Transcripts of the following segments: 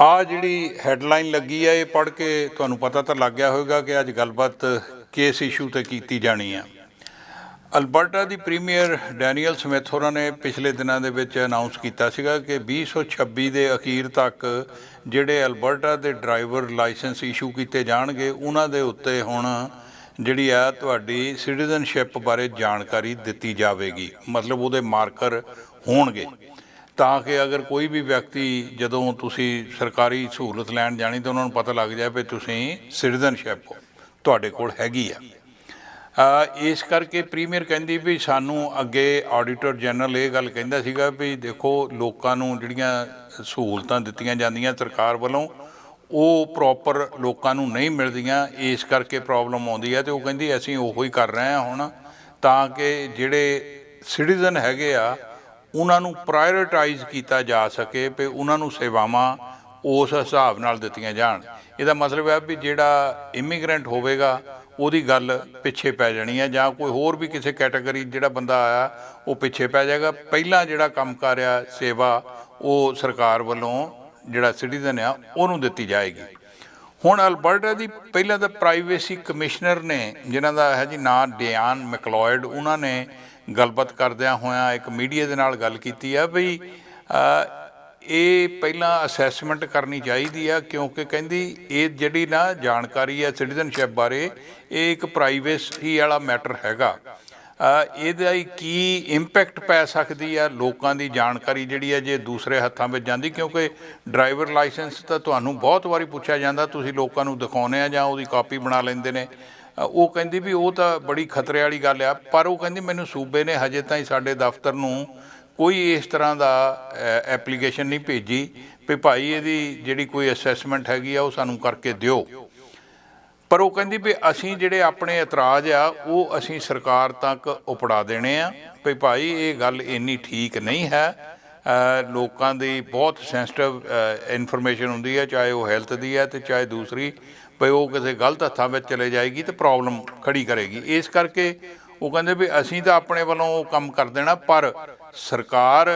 ਆ ਜਿਹੜੀ ਹੈਡਲਾਈਨ ਲੱਗੀ ਆ, ਇਹ ਪੜ੍ਹ ਕੇ ਤੁਹਾਨੂੰ ਪਤਾ ਤਾਂ ਲੱਗ ਗਿਆ ਹੋਵੇਗਾ ਕਿ ਅੱਜ ਗੱਲਬਾਤ ਕੇਸ ਇਸ਼ੂ ਤੇ ਕੀਤੀ ਜਾਣੀ ਆ। ਅਲਬਰਟਾ ਦੀ ਪ੍ਰੀਮੀਅਰ ਡੈਨੀਅਲ ਸਮਿਥ ਹੋਰਾਂ ਨੇ ਪਿਛਲੇ ਦਿਨਾਂ ਦੇ ਵਿੱਚ ਅਨਾਉਂਸ ਕੀਤਾ ਸੀਗਾ ਕਿ 2026 ਦੇ ਅਖੀਰ ਤੱਕ ਜਿਹੜੇ ਅਲਬਰਟਾ ਦੇ ਡਰਾਈਵਰ ਲਾਇਸੈਂਸ ਇਸ਼ੂ ਕੀਤੇ ਜਾਣਗੇ, ਉਹਨਾਂ ਦੇ ਉੱਤੇ ਹੁਣ ਜਿਹੜੀ ਆ ਤੁਹਾਡੀ ਸਿਟੀਜ਼ਨਸ਼ਿਪ ਬਾਰੇ ਜਾਣਕਾਰੀ ਦਿੱਤੀ ਜਾਵੇਗੀ। ਮਤਲਬ ਉਹਦੇ ਮਾਰਕਰ ਹੋਣਗੇ। ਤਾਂ ਕਿ ਅਗਰ ਕੋਈ ਵੀ ਵਿਅਕਤੀ ਜਦੋਂ ਤੁਸੀਂ ਸਰਕਾਰੀ ਸਹੂਲਤ ਲੈਣ ਜਾਣੀ ਤਾਂ ਉਹਨਾਂ ਨੂੰ ਪਤਾ ਲੱਗ ਜਾਏ ਵੀ ਤੁਸੀਂ ਸਿਟੀਜ਼ਨਸ਼ਿਪ ਤੁਹਾਡੇ ਕੋਲ ਹੈਗੀ ਆ। ਇਸ ਕਰਕੇ ਪ੍ਰੀਮੀਅਰ ਕਹਿੰਦੀ ਵੀ ਸਾਨੂੰ ਅੱਗੇ ਆਡੀਟਰ ਜਨਰਲ ਇਹ ਗੱਲ ਕਹਿੰਦਾ ਸੀਗਾ ਵੀ ਦੇਖੋ ਲੋਕਾਂ ਨੂੰ ਜਿਹੜੀਆਂ ਸਹੂਲਤਾਂ ਦਿੱਤੀਆਂ ਜਾਂਦੀਆਂ ਸਰਕਾਰ ਵੱਲੋਂ, ਉਹ ਪ੍ਰੋਪਰ ਲੋਕਾਂ ਨੂੰ ਨਹੀਂ ਮਿਲਦੀਆਂ, ਇਸ ਕਰਕੇ ਪ੍ਰੋਬਲਮ ਆਉਂਦੀ ਹੈ ਤੇ ਉਹ ਕਹਿੰਦੀ ਅਸੀਂ ਉਹੋ ਹੀ ਕਰ ਰਹੇ ਹਾਂ ਹੁਣ ਤਾਂ ਕਿ ਜਿਹੜੇ ਸਿਟੀਜ਼ਨ ਹੈਗੇ ਆ ਉਹਨਾਂ ਨੂੰ ਪ੍ਰਾਇੋਰਟਾਈਜ਼ ਕੀਤਾ ਜਾ ਸਕੇ ਵੀ ਉਹਨਾਂ ਨੂੰ ਸੇਵਾਵਾਂ ਉਸ ਹਿਸਾਬ ਨਾਲ ਦਿੱਤੀਆਂ ਜਾਣ। ਇਹਦਾ ਮਤਲਬ ਹੈ ਵੀ ਜਿਹੜਾ ਇਮੀਗ੍ਰੈਂਟ ਹੋਵੇਗਾ, ਉਹਦੀ ਗੱਲ ਪਿੱਛੇ ਪੈ ਜਾਣੀ ਹੈ ਜਾਂ ਕੋਈ ਹੋਰ ਵੀ ਕਿਸੇ ਕੈਟਾਗਰੀ ਜਿਹੜਾ ਬੰਦਾ ਆਇਆ, ਉਹ ਪਿੱਛੇ ਪੈ ਜਾਏਗਾ। ਪਹਿਲਾਂ ਜਿਹੜਾ ਕੰਮ ਕਰ ਰਿਹਾ ਸੇਵਾ, ਉਹ ਸਰਕਾਰ ਵੱਲੋਂ ਜਿਹੜਾ ਸਿਟੀਜ਼ਨ ਆ, ਉਹਨੂੰ ਦਿੱਤੀ ਜਾਏਗੀ। ਹੁਣ ਅਲਬਰਟਾ ਦੀ ਪਹਿਲਾਂ ਤਾਂ ਪ੍ਰਾਈਵੇਸੀ ਕਮਿਸ਼ਨਰ ਨੇ, ਜਿਨ੍ਹਾਂ ਦਾ ਹੈ ਜੀ ਨਾਂ ਡਿਆਨ ਮੈਕਲੋਇਡ ਉਹਨਾਂ ਨੇ ਗੱਲਬਾਤ ਕਰਦਿਆਂ ਹੋਇਆਂ ਇੱਕ ਮੀਡੀਆ ਦੇ ਨਾਲ ਗੱਲ ਕੀਤੀ ਆ ਵੀ ਇਹ ਪਹਿਲਾਂ ਅਸੈਸਮੈਂਟ ਕਰਨੀ ਚਾਹੀਦੀ ਆ ਕਿਉਂਕਿ ਕਹਿੰਦੀ ਇਹ ਜਿਹੜੀ ਨਾ ਜਾਣਕਾਰੀ ਆ ਸਿਟੀਜ਼ਨਸ਼ਿਪ ਬਾਰੇ, ਇਹ ਇੱਕ ਪ੍ਰਾਈਵੇਸੀ ਵਾਲਾ ਮੈਟਰ ਹੈਗਾ। ਇਹਦਾ ਹੀ ਕੀ ਇੰਪੈਕਟ ਪੈ ਸਕਦੀ ਆ ਲੋਕਾਂ ਦੀ ਜਾਣਕਾਰੀ ਜਿਹੜੀ ਆ ਜੇ ਦੂਸਰੇ ਹੱਥਾਂ ਵਿੱਚ ਜਾਂਦੀ? ਕਿਉਂਕਿ ਡਰਾਈਵਰ ਲਾਇਸੈਂਸ ਤਾਂ ਤੁਹਾਨੂੰ ਬਹੁਤ ਵਾਰੀ ਪੁੱਛਿਆ ਜਾਂਦਾ, ਤੁਸੀਂ ਲੋਕਾਂ ਨੂੰ ਦਿਖਾਉਨੇ ਆ ਜਾਂ ਉਹਦੀ ਕਾਪੀ ਬਣਾ ਲੈਂਦੇ ਨੇ। ਉਹ ਕਹਿੰਦੀ ਵੀ ਉਹ ਤਾਂ ਬੜੀ ਖਤਰੇ ਵਾਲੀ ਗੱਲ ਆ, ਪਰ ਉਹ ਕਹਿੰਦੀ ਮੈਨੂੰ ਸੂਬੇ ਨੇ ਹਜੇ ਤਾਈਂ ਸਾਡੇ ਦਫ਼ਤਰ ਨੂੰ ਕੋਈ ਇਸ ਤਰ੍ਹਾਂ ਦਾ ਐਪਲੀਕੇਸ਼ਨ ਨਹੀਂ ਭੇਜੀ ਵੀ ਭਾਈ ਇਹਦੀ ਜਿਹੜੀ ਕੋਈ ਅਸੈਸਮੈਂਟ ਹੈਗੀ ਆ ਉਹ ਸਾਨੂੰ ਕਰਕੇ ਦਿਓ। ਪਰ ਉਹ ਕਹਿੰਦੀ ਵੀ ਅਸੀਂ ਜਿਹੜੇ ਆਪਣੇ ਇਤਰਾਜ਼ ਆ, ਉਹ ਅਸੀਂ ਸਰਕਾਰ ਤੱਕ ਉਪੜਾ ਦੇਣੇ ਆ ਵੀ ਭਾਈ ਇਹ ਗੱਲ ਇੰਨੀ ਠੀਕ ਨਹੀਂ ਹੈ ਲੋਕਾਂ ਦੀ ਬਹੁਤ ਸੈਂਸਿਟਿਵ ਇਨਫੋਰਮੇਸ਼ਨ ਹੁੰਦੀ ਹੈ, ਚਾਹੇ ਉਹ ਹੈਲਥ ਦੀ ਹੈ ਤੇ ਚਾਹੇ ਦੂਸਰੀ, ਵੀ ਉਹ ਕਿਸੇ ਗਲਤ ਹੱਥਾਂ ਵਿੱਚ ਚਲੇ ਜਾਏਗੀ ਤੇ ਪ੍ਰੋਬਲਮ ਖੜੀ ਕਰੇਗੀ। ਇਸ ਕਰਕੇ ਉਹ ਕਹਿੰਦੇ ਵੀ ਅਸੀਂ ਤਾਂ ਆਪਣੇ ਵੱਲੋਂ ਉਹ ਕੰਮ ਕਰ ਦੇਣਾ, ਪਰ ਸਰਕਾਰ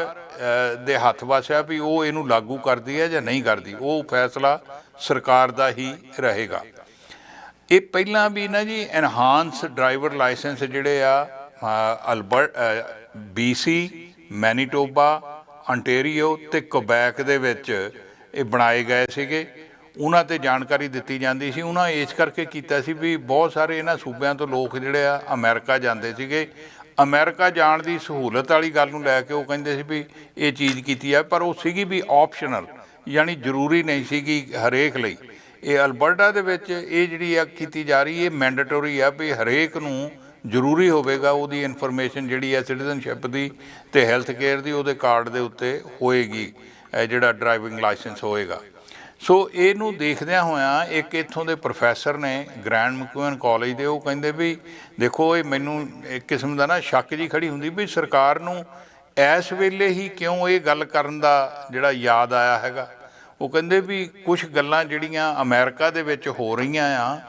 ਦੇ ਹੱਥ ਵਸਿਆ ਵੀ ਉਹ ਇਹਨੂੰ ਲਾਗੂ ਕਰਦੀ ਹੈ ਜਾਂ ਨਹੀਂ ਕਰਦੀ। ਉਹ ਫੈਸਲਾ ਸਰਕਾਰ ਦਾ ਹੀ ਰਹੇਗਾ। ਇਹ ਪਹਿਲਾਂ ਵੀ ਨਾ ਜੀ ਐਨਹਾਂਸ ਡਰਾਈਵਰ ਲਾਇਸੈਂਸ ਜਿਹੜੇ ਆ ਅਲਬਰਟ ਬੀਸੀ ਮੈਨੀਟੋਬਾ ਅੰਟੇਰੀਓ ਤੇ ਕੁਬੈਕ ਦੇ ਵਿੱਚ ਇਹ ਬਣਾਏ ਗਏ ਸੀਗੇ। ਉਹਨਾਂ ਤੇ ਜਾਣਕਾਰੀ ਦਿੱਤੀ ਜਾਂਦੀ ਸੀ। ਉਹਨਾਂ ਇਸ ਕਰਕੇ ਕੀਤਾ ਸੀ ਵੀ ਬਹੁਤ ਸਾਰੇ ਇਹਨਾਂ ਸੂਬਿਆਂ ਤੋਂ ਲੋਕ ਜਿਹੜੇ ਆ ਅਮਰੀਕਾ ਜਾਂਦੇ ਸੀਗੇ। ਅਮਰੀਕਾ ਜਾਣ ਦੀ ਸਹੂਲਤ ਵਾਲੀ ਗੱਲ ਨੂੰ ਲੈ ਕੇ ਉਹ ਕਹਿੰਦੇ ਸੀ ਵੀ ਇਹ ਚੀਜ਼ ਕੀਤੀ ਆ ਪਰ ਉਹ ਸੀਗੀ ਵੀ ਆਪਸ਼ਨਲ, ਯਾਨੀ ਜ਼ਰੂਰੀ ਨਹੀਂ ਸੀਗੀ ਹਰੇਕ ਲਈ। ਇਹ ਅਲਬਰਟਾ ਦੇ ਵਿੱਚ ਇਹ ਜਿਹੜੀ ਆ ਕੀਤੀ ਜਾ ਰਹੀ, ਇਹ ਮੈਂਡੇਟਰੀ ਆ ਵੀ ਹਰੇਕ ਨੂੰ ਜ਼ਰੂਰੀ ਹੋਵੇਗਾ ਉਹਦੀ ਇਨਫੋਰਮੇਸ਼ਨ ਜਿਹੜੀ ਹੈ ਸਿਟੀਜ਼ਨਸ਼ਿਪ ਦੀ ਤੇ ਹੈਲਥ ਕੇਅਰ ਦੀ ਉਹਦੇ ਕਾਰਡ ਦੇ ਉੱਤੇ ਹੋਏਗੀ ਜਿਹੜਾ ਡਰਾਈਵਿੰਗ ਲਾਇਸੈਂਸ ਹੋਏਗਾ। ਸੋ ਇਹਨੂੰ ਦੇਖਦਿਆਂ ਹੋਇਆਂ ਇੱਕ ਇੱਥੋਂ ਦੇ ਪ੍ਰੋਫੈਸਰ ਨੇ ਗ੍ਰੈਂਡ ਮਕੂਨ ਕਾਲਜ ਦੇ ਉਹ ਕਹਿੰਦੇ ਵੀ ਦੇਖੋ ਇਹ ਮੈਨੂੰ ਇੱਕ ਕਿਸਮ ਦਾ ਨਾ ਸ਼ੱਕ ਜੀ ਖੜੀ ਹੁੰਦੀ ਵੀ ਸਰਕਾਰ ਨੂੰ ਇਸ ਵੇਲੇ ਹੀ ਕਿਉਂ ਇਹ ਗੱਲ ਕਰਨ ਦਾ ਜਿਹੜਾ ਯਾਦ ਆਇਆ ਹੈਗਾ। ਉਹ ਕਹਿੰਦੇ ਵੀ ਕੁਝ ਗੱਲਾਂ ਜਿਹੜੀਆਂ ਅਮਰੀਕਾ ਦੇ ਵਿੱਚ ਹੋ ਰਹੀਆਂ ਆ,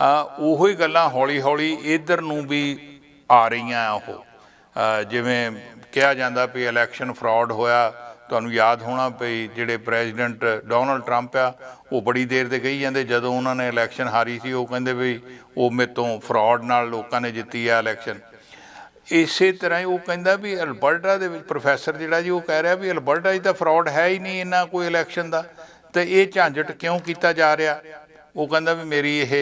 ਉਹੋ ਹੀ ਗੱਲਾਂ ਹੌਲੀ-ਹੌਲੀ ਇਧਰ ਨੂੰ ਵੀ ਆ ਰਹੀਆਂ ਆ ਉਹ ਜਿਵੇਂ ਕਿਹਾ ਜਾਂਦਾ ਵੀ ਇਲੈਕਸ਼ਨ ਫਰਾਡ ਹੋਇਆ, ਤੁਹਾਨੂੰ ਯਾਦ ਹੋਣਾ ਵੀ ਜਿਹੜੇ ਪ੍ਰੈਜ਼ੀਡੈਂਟ ਡੋਨਲਡ ਟਰੰਪ ਆ, ਉਹ ਬੜੀ ਦੇਰ ਦੇ ਕਹੀ ਜਾਂਦੇ, ਜਦੋਂ ਉਹਨਾਂ ਨੇ ਇਲੈਕਸ਼ਨ ਹਾਰੀ ਸੀ, ਉਹ ਕਹਿੰਦੇ ਵੀ ਉਹ ਮੇਰੇ ਤੋਂ ਫਰਾਡ ਨਾਲ ਲੋਕਾਂ ਨੇ ਜਿੱਤੀ ਆ ਇਲੈਕਸ਼ਨ ਇਸੇ ਤਰ੍ਹਾਂ ਹੀ ਉਹ ਕਹਿੰਦਾ ਵੀ ਅਲਬਰਟਾ ਦੇ ਵਿੱਚ ਪ੍ਰੋਫੈਸਰ ਜਿਹੜਾ ਜੀ ਉਹ ਕਹਿ ਰਿਹਾ ਵੀ ਅਲਬਰਟਾ 'ਚ ਤਾਂ ਫਰਾਡ ਹੈ ਹੀ ਨਹੀਂ ਇੰਨਾ ਕੋਈ ਇਲੈਕਸ਼ਨ ਦਾ, ਤੇ ਇਹ ਝਾਂਜਟ ਕਿਉਂ ਕੀਤਾ ਜਾ ਰਿਹਾ? ਉਹ ਕਹਿੰਦਾ ਵੀ ਮੇਰੀ ਇਹ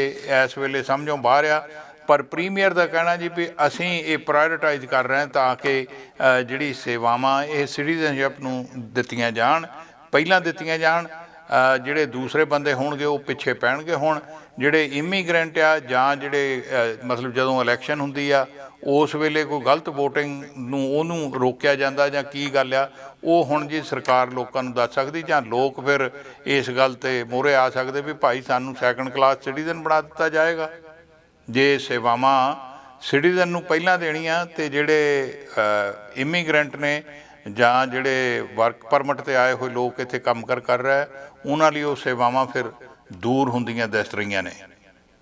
ਇਸ ਵੇਲੇ ਸਮਝੋਂ ਬਾਹਰ ਆ, ਪਰ ਪ੍ਰੀਮੀਅਰ ਦਾ ਕਹਿਣਾ ਜੀ ਵੀ ਅਸੀਂ ਇਹ ਪ੍ਰਾਇੋਰਟਾਈਜ਼ ਕਰ ਰਹੇ ਹਾਂ ਤਾਂ ਕਿ ਜਿਹੜੀ ਸੇਵਾਵਾਂ ਇਹ ਸਿਟੀਜ਼ਨਸ਼ਿਪ ਨੂੰ ਦਿੱਤੀਆਂ ਜਾਣ, ਪਹਿਲਾਂ ਦਿੱਤੀਆਂ ਜਾਣ ਜਿਹੜੇ ਦੂਸਰੇ ਬੰਦੇ ਹੋਣਗੇ ਉਹ ਪਿੱਛੇ ਪੈਣਗੇ ਹੁਣ, ਜਿਹੜੇ ਇਮੀਗ੍ਰੈਂਟ ਆ ਜਾਂ ਜਿਹੜੇ ਮਤਲਬ ਜਦੋਂ ਇਲੈਕਸ਼ਨ ਹੁੰਦੀ ਆ ਉਸ ਵੇਲੇ ਕੋਈ ਗਲਤ VOTING ਨੂੰ ਉਹਨੂੰ ਰੋਕਿਆ ਜਾਂਦਾ ਜਾਂ ਕੀ ਗੱਲ ਆ, ਉਹ ਹੁਣ ਜੀ ਸਰਕਾਰ ਲੋਕਾਂ ਨੂੰ ਦੱਸ ਸਕਦੀ ਜਾਂ ਲੋਕ ਫਿਰ ਇਸ ਗੱਲ ਤੇ ਮੋਹਰੇ ਆ ਸਕਦੇ ਵੀ ਭਾਈ ਸਾਨੂੰ ਸੈਕੰਡ ਕਲਾਸ ਸਿਟੀਜ਼ਨ ਬਣਾ ਦਿੱਤਾ ਜਾਏਗਾ। ਜੇ ਸੇਵਾਵਾਂ ਸਿਟੀਜ਼ਨ ਨੂੰ ਪਹਿਲਾਂ ਦੇਣੀਆਂ ਤੇ ਜਿਹੜੇ ਇਮੀਗ੍ਰੈਂਟ ਨੇ ਜਾਂ ਜਿਹੜੇ ਵਰਕ ਪਰਮਿਟ ਤੇ ਆਏ ਹੋਏ ਲੋਕ ਇੱਥੇ ਕੰਮ ਕਰ ਕਰ ਰਹੇ ਉਹਨਾਂ ਲਈ ਉਹ ਸੇਵਾਵਾਂ ਫਿਰ ਦੂਰ ਹੁੰਦੀਆਂ ਦਿਸ ਰਹੀਆਂ ਨੇ।